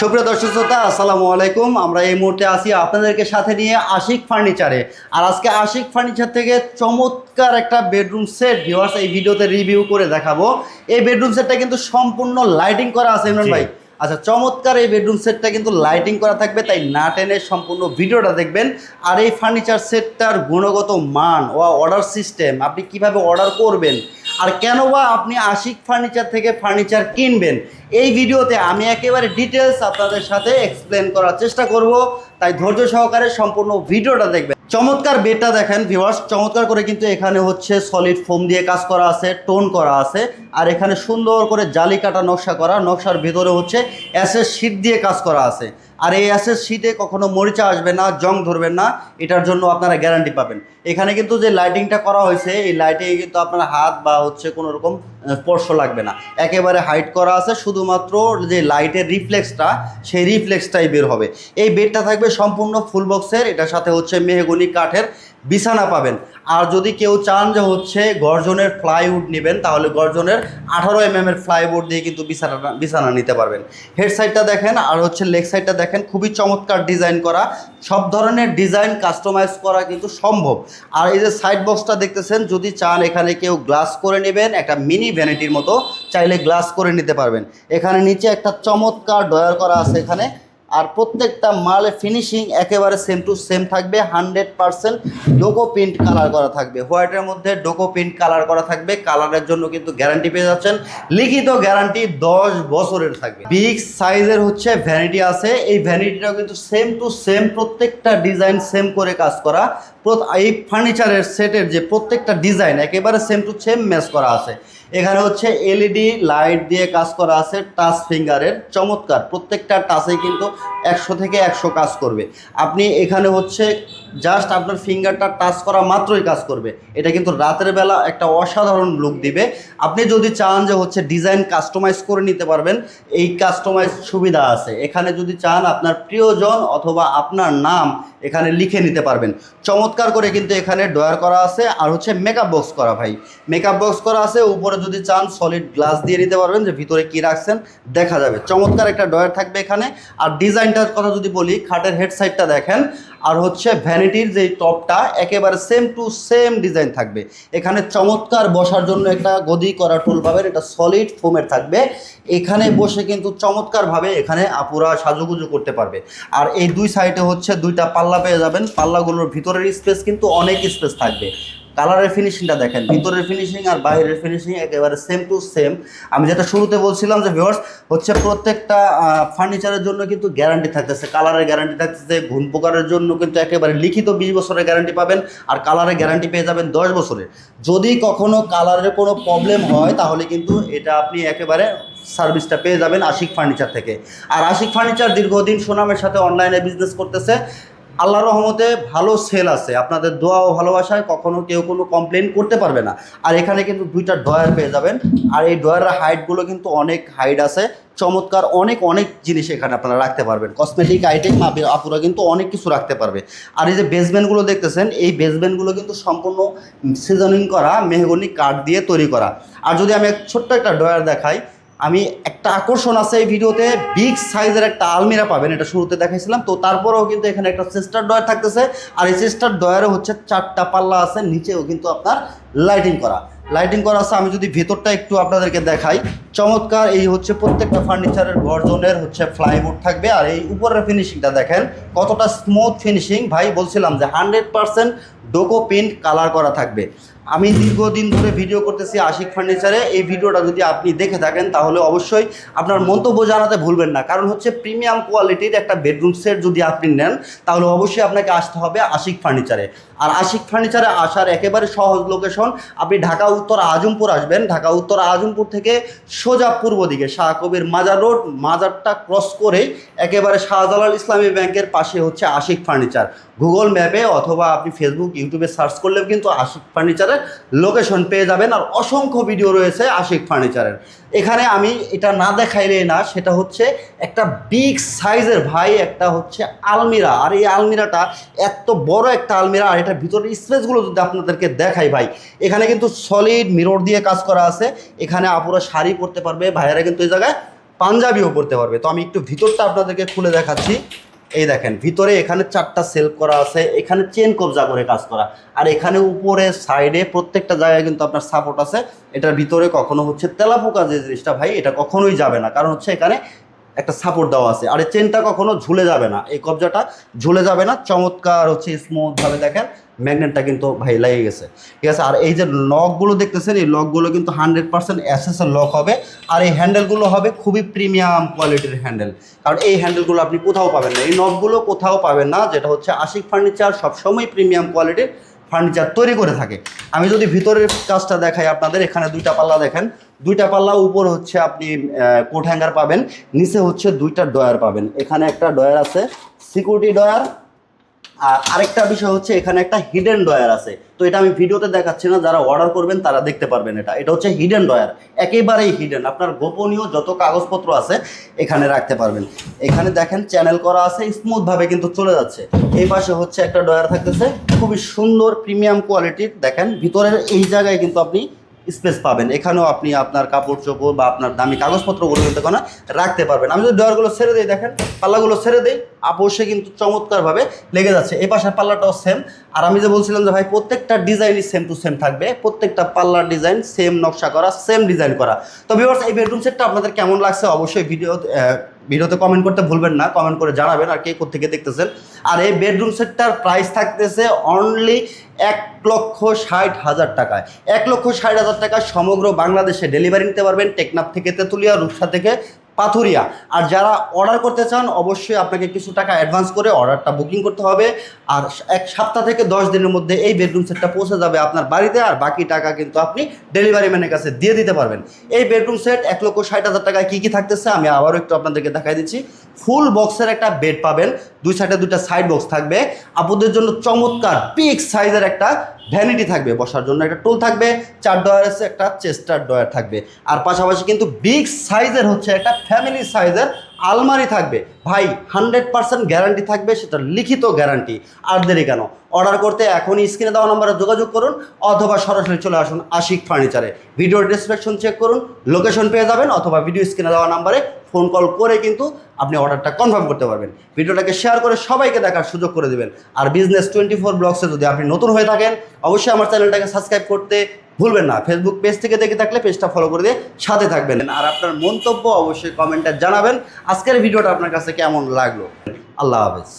সুপ্রিয় দর্শক শ্রোতা আসসালামু আলাইকুম। আমরা এই মুহূর্তে আসি আপনাদেরকে সাথে নিয়ে আশিক ফার্নিচারে। আর আজকে আশিক ফার্নিচার থেকে চমৎকার একটা বেডরুম সেট ভিউয়ার্স এই ভিডিওতে রিভিউ করে দেখাবো। এই বেডরুম সেটটা কিন্তু সম্পূর্ণ লাইটিং করা আছে ইমরান ভাই। আচ্ছা চমৎকার এই বেডরুম সেটটা কিন্তু লাইটিং করা থাকবে তাই না টেনে সম্পূর্ণ ভিডিওটা দেখবেন। আর এই ফার্নিচার সেটটার গুণগত মান ও অর্ডার সিস্টেম আপনি কীভাবে অর্ডার করবেন আর কেন বা আপনি আশিক ফার্নিচার থেকে ফার্নিচার কিনবেন? এই ভিডিওতে আমি একেবারে ডিটেলস আপনাদের সাথে এক্সপ্লেন করার চেষ্টা করব। তাই ধৈর্য সহকারে সম্পূর্ণ ভিডিওটা দেখবেন। চমৎকার বেডটা দেখেন ভিউয়ার্স চমৎকার করে কিন্তু এখানে হচ্ছে সলিড ফোম দিয়ে কাজ করা আছে টোন করা আছে, আর এখানে সুন্দর করে জালি কাটা নকশা করা, নকশার ভেতরে হচ্ছে অ্যাসেস শিট দিয়ে কাজ করা আছে। আর এই অ্যাসেস শিটে কখনো মরিচা আসবে না, জং ধরবেন না, এটার জন্য আপনারা গ্যারান্টি পাবেন। এখানে কিন্তু যে লাইটিংটা করা হয়েছে, এই লাইটিংয়ে কিন্তু আপনার হাত বা হচ্ছে কোনো রকম স্পর্শ লাগবে না। একেবারে হাইট করা আছে, শুধুমাত্র যে লাইটের রিফ্লেক্সটা সেই রিফ্লেক্সটাই বের হবে। এই বেডটা থাকবে সম্পূর্ণ ফুল বক্সের এটার সাথে হচ্ছে মেহগুনি কাঠের বিছানা পাবেন। আর যদি কেউ চান যে হচ্ছে গর্জনের ফ্লাইউড নেবেন, তাহলে গর্জনের আঠারো এম এর ফ্লাইউড দিয়ে কিন্তু বিছানা বিছানা নিতে পারবেন। হেড সাইডটা দেখেন, আর হচ্ছে লেগ সাইডটা দেখেন, খুবই চমৎকার ডিজাইন করা। সব ধরনের ডিজাইন কাস্টমাইজ করা কিন্তু সম্ভব। আর এই যে সাইড বক্সটা দেখতেছেন, যদি চান এখানে কেউ গ্লাস করে নেবেন, একটা মিনি ভ্যানিটির মতো, চাইলে গ্লাস করে নিতে পারবেন। এখানে নিচে একটা চমৎকার ডয়ার করা আছে এখানে। আর প্রত্যেকটা মালের ফিনিশিং একেবারে সেম টু সেম থাকবে hundred percent Duco print colour করা থাকবে। হোয়াইটের মধ্যে ডোকো প্রিন্ট কালার করা থাকবে কালারের জন্য কিন্তু গ্যারান্টি পেয়ে যাচ্ছেন। লিখিত গ্যারান্টি দশ বছরের থাকবে। বিগ সাইজের হচ্ছে ভ্যানিটি আছে। এই ভ্যানিটিটাও কিন্তু সেম টু সেম প্রত্যেকটা ডিজাইন সেম করে কাজ করা। এই ফার্নিচারের সেটের যে প্রত্যেকটা ডিজাইন একেবারে সেম টু সেম ম্যাচ করা আছে। এখানে হচ্ছে এলইডি লাইট দিয়ে কাজ করা আছে, টাচ ফিঙ্গারের, চমৎকার। প্রত্যেকটা টাচে কিন্তু একশো থেকে একশো কাজ করবে। আপনি এখানে হচ্ছে জাস্ট আপনার ফিঙ্গারটা টাচ করা মাত্রই কাজ করবে। এটা কিন্তু রাতের বেলা একটা অসাধারণ লুক দিবে। আপনি যদি চান যে হচ্ছে ডিজাইন কাস্টমাইজ করে নিতে পারবেন, এই কাস্টমাইজ সুবিধা আছে। এখানে যদি চান আপনার প্রিয়জন অথবা আপনার নাম এখানে লিখে নিতে পারবেন। চমৎকার করে কিন্তু এখানে ডয়ার করা আছে আর হচ্ছে মেকআপ বক্স করা ভাই। মেকআপ বক্স করা আছে, উপরে যদি চান সলিড গ্লাস দিয়ে নিতে পারবেন যে ভিতরে কি রাখছেন, দেখা যাবে। চমৎকার একটা ডয়ার থাকবে এখানে। আর ডিজাইনটার কথা যদি বলি, খাটের হেড সাইডটা দেখেন। আর হচ্ছে ভ্যানিটির যে টপটা একেবারে সেম টু সেম ডিজাইন থাকবে। এখানে চমৎকার বসার জন্য একটা গদি করা টুল পাবেন, এটা সলিড ফোমের থাকবে। এখানে বসে কিন্তু চমৎকারভাবে এখানে আপুরা সাজুগুজু করতে পারবে। আর এই দুই সাইডে হচ্ছে দুইটা পাল্লা পেয়ে যাবেন। পাল্লাগুলোর ভিতরের স্পেস কিন্তু অনেক স্পেস থাকবে। কালারের ফিনিশিংটা দেখেন, ভিতরের ফিনিশিং আর বাইরের ফিনিশিং একেবারে সেম টু সেম আমি যেটা শুরুতে বলছিলাম যে ভিউয়ার্স হচ্ছে প্রত্যেকটা ফার্নিচারের জন্য কিন্তু গ্যারান্টি থাকতেছে কালারের গ্যারান্টি থাকতেছে ঘুম পোকারের জন্য কিন্তু একেবারে লিখিত বিশ বছরের গ্যারান্টি পাবেন আর কালারের গ্যারান্টি পেয়ে যাবেন দশ বছরের যদি কখনো কালারের কোনো প্রবলেম হয়, তাহলে কিন্তু এটা আপনি একেবারে সার্ভিসটা পেয়ে যাবেন আশিক ফার্নিচার থেকে। আর আশিক ফার্নিচার দীর্ঘদিন সুনামের সাথে অনলাইনে বিজনেস করতেছে। আল্লাহ রহমতে ভালো সেল আছে। আপনাদের দোয়া ও ভালোবাসায় কখনো কেউ কোনো কমপ্লেন করতে পারবে না। আর এখানে কিন্তু দুইটা ড্রয়ার পেয়ে যাবেন। আর এই ড্রয়ারের হাইটগুলো কিন্তু অনেক হাইট আছে। চমৎকার অনেক অনেক জিনিস এখানে আপনারা রাখতে পারবেন। কসমেটিক আইটেম আপুরা কিন্তু অনেক কিছু রাখতে পারবে। আর এই যে বেসমেন্টগুলো দেখতেছেন, এই বেসমেন্টগুলো কিন্তু সম্পূর্ণ সিজনিং করা, মেহগনি কাঠ দিয়ে তৈরি করা। আর যদি আমি ছোট্ট একটা ড্রয়ার দেখাই আমি একটা আকর্ষণ আছে এই ভিডিওতে বিগ সাইজের একটা আলমিরা পাবেন, এটা শুরুতে দেখাইছিলাম। তো তারপরেও কিন্তু এখানে একটা সিস্টার ডয়ার থাকতেছে, আর এই সিস্টার ডয়ারে হচ্ছে চারটা পাল্লা আছে, নিচেও কিন্তু আপনার লাইটিং করা। লাইটিং করা আছে, আমি যদি ভেতরটা একটু আপনাদেরকে দেখাই, চমৎকার এই হচ্ছে প্রত্যেকটা ফার্নিচারের গর্জনের হচ্ছে ফ্লাইউড থাকবে, আর এই উপরের ফিনিশিংটা দেখেন, কতটা স্মুথ ফিনিশিং ভাই, বলছিলাম যে hundred percent Duco paint colour করা থাকবে। আমি দীর্ঘদিন ধরে ভিডিও করতেছি আশিক ফার্নিচারে। এই ভিডিওটা যদি আপনি দেখে থাকেন, তাহলে অবশ্যই আপনার মন্তব্য জানাতে ভুলবেন না। কারণ হচ্ছে প্রিমিয়াম কোয়ালিটির একটা বেডরুম সেট যদি আপনি নেন, তাহলে অবশ্যই আপনাকে আসতে হবে আশিক ফার্নিচারে। আর আশিক ফার্নিচারে আসার একেবারে সহজ লোকেশন আপনি ঢাকা, উত্তর, আজমপুর আসবেন। ঢাকা, উত্তর, আজমপুর থেকে সোজা পূর্ব দিকে শাহ কবির মাজার রোড, মাজারটা ক্রস করে একেবারে শাহজালাল ইসলামী ব্যাংকের পাশে হচ্ছে আশিক ফার্নিচার। গুগল ম্যাপে অথবা আপনি ফেসবুক ইউটিউবে সার্চ করলেও কিন্তু আশিক ফার্নিচারের লোকেশন পেয়ে যাবেন আর অসংখ্য ভিডিও রয়েছে আশিক ফার্নিচারের এখানে আমি এটা না দেখাইলে না, সেটা হচ্ছে একটা বিগ সাইজের ভাই, একটা হচ্ছে আলমিরা। আর এই আলমিরাটা এত বড় একটা আলমিরা, আর এটার ভিতরের স্পেসগুলো যদি আপনাদেরকে দেখাই ভাই, এখানে কিন্তু সলিড মিরর দিয়ে কাজ করা আছে। এখানে আপুরা শাড়ি পরতে পারবে, ভাইয়েরা কিন্তু এই জায়গায় পাঞ্জাবিও পরতে পারবে। তো আমি একটু ভিতরটা আপনাদেরকে খুলে দেখাচ্ছি। এই দেখেন, ভিতরে এখানে চারটা সেল করা আছে, এখানে চেন কবজা করে কাজ করা। আর এখানে উপরে সাইডে প্রত্যেকটা জায়গায় কিন্তু আপনার সাপোর্ট আছে। এটার ভিতরে কখনো হচ্ছে তেলাপোকা যে জিনিসটা ভাই, এটা কখনোই যাবে না। কারণ হচ্ছে এখানে একটা সাপোর্ট দেওয়া আছে। আর এই চেনটা কখনো ঝুলে যাবে না। এই কবজাটা ঝুলে যাবে না। চমৎকার হচ্ছে স্মুথ ভাবে দেখেন ম্যাগনেটটা কিন্তু ভাই লেগে গেছে। ঠিক আছে? আর এই যে লকগুলো দেখতেছেন, এই লকগুলো কিন্তু হান্ড্রেড পার্সেন্ট এসএসএর লক হবে। আর এই হ্যান্ডেলগুলো হবে খুবই প্রিমিয়াম কোয়ালিটির হ্যান্ডেল কারণ এই হ্যান্ডেলগুলো আপনি কোথাও পাবেন না। এই নবগুলো কোথাও পাবেন না। যেটা হচ্ছে আশিক ফার্নিচার সবসময় প্রিমিয়াম কোয়ালিটির ফার্নিচার তৈরি করে থাকে। আমি যদি ভিতরের কাজটা দেখাই আপনাদের, এখানে দুইটা পাল্লা দেখেন। দুইটা পাল্লা, উপর হচ্ছে আপনি কোট হ্যাঙ্গার পাবেন, নিচে হচ্ছে দুইটা ডয়ার পাবেন। এখানে একটা ডয়ার আছে, সিকিউরিটি ডয়ার আর আরেকটা বিষয় হচ্ছে এখানে একটা হিডেন ডয়ার আছে। তো এটা আমি ভিডিওতে দেখাচ্ছি না, যারা অর্ডার করবেন তারা দেখতে পারবেন এটা। এটা হচ্ছে হিডেন ডয়ার একেবারেই হিডেন আপনার গোপনীয় যত কাগজপত্র আছে এখানে রাখতে পারবেন। এখানে দেখেন চ্যানেল করা আছে স্মুথভাবে কিন্তু চলে যাচ্ছে। এই পাশে হচ্ছে একটা ডয়ার থাকতেছে, খুবই সুন্দর প্রিমিয়াম কোয়ালিটির দেখেন, ভিতরের এই জায়গায় কিন্তু আপনি স্পেস পাবেন। এখানেও আপনি আপনার কাপড় চোপড় বা আপনার দামি কাগজপত্রগুলো কিন্তু ওখানে রাখতে পারবেন। আমি যদি ডয়ারগুলো ছেড়ে দিই, দেখেন, পাল্লাগুলো ছেড়ে দিই আপোষে কিন্তু চমৎকারভাবে লেগে যাচ্ছে। এই পাশের পাল্লাটাও সেম আর আমি যে বলছিলাম যে, ভাই, প্রত্যেকটা ডিজাইনই সেম টু সেম থাকবে। প্রত্যেকটা পাল্লার ডিজাইন সেম নকশা করা সেম ডিজাইন করা। তো ভিউয়ার্স এই বেডরুম সেটটা আপনাদের কেমন লাগছে? অবশ্যই ভিডিও ভিডিওতে কমেন্ট করতে ভুলবেন না কমেন্ট করে জানাবেন আর কে কোথেকে দেখতেছেন। আর এই বেডরুম সেটটার প্রাইস থাকতেছে অনলি এক লক্ষ ষাট হাজার টাকায়। এক লক্ষ ষাট হাজার টাকা সমগ্র বাংলাদেশে ডেলিভারি নিতে পারবেন টেকনাফ থেকে তেঁতুলিয়া, রূপসা থেকে পাথুরিয়া। আর যারা অর্ডার করতে চান, অবশ্যই আপনাকে কিছু টাকা অ্যাডভান্স করে অর্ডারটা বুকিং করতে হবে। আর এক সপ্তাহ থেকে দশ দিনের মধ্যে এই বেডরুম সেটটা পৌঁছে যাবে আপনার বাড়িতে, আর বাকি টাকা কিন্তু আপনি ডেলিভারি ম্যানের কাছে দিয়ে দিতে পারবেন। এই বেডরুম সেট এক লক্ষ ষাট হাজার টাকায় কী কী থাকতেছে, আমি আবারও একটু আপনাদেরকে দেখাই দিচ্ছি। ফুল বক্সের একটা বেড পাবেন, দুই সাইডে দুইটা সাইড বক্স থাকবে। আপনাদের জন্য চমৎকার বিগ সাইজের একটা ভ্যানিটি থাকবে, বসার জন্য একটা টুল থাকবে, চার ডয়ার একটা চেস্টার ডয়ার থাকবে। আর পাশাপাশি কিন্তু বিগ সাইজের হচ্ছে একটা ফ্যামিলি সাইজের আলমারি থাকবে। ভাই হান্ড্রেড পার্সেন্ট গ্যারান্টি থাকবে, সেটা লিখিত গ্যারান্টি আর দেরি কেন? অর্ডার করতে এখনই স্ক্রিনে দেওয়া নাম্বারে যোগাযোগ করুন, অথবা সরাসরি চলে আসুন আশিক ফার্নিচারে ভিডিও ডিসক্রিপশন চেক করুন লোকেশন পেয়ে যাবেন, অথবা ভিডিও স্ক্রিনে দেওয়া নাম্বারে ফোন কল করে কিন্তু আপনি অর্ডারটা কনফার্ম করতে পারবেন। ভিডিওটাকে শেয়ার করে সবাইকে দেখার সুযোগ করে দেবেন। আর বিজনেস টোয়েন্টি ফোর ব্লগসে যদি আপনি নতুন হয়ে থাকেন, অবশ্যই আমার চ্যানেলটাকে সাবস্ক্রাইব করতে ভুলবেন না। ফেসবুক পেজ থেকে দেখে থাকলে পেজটা ফলো করে দিয়ে সাথে থাকবেন। আর আপনার মন্তব্য অবশ্যই কমেন্টে জানাবেন। আজকের ভিডিওটা আপনার কাছে কেমন লাগল? আল্লাহ হাফেজ।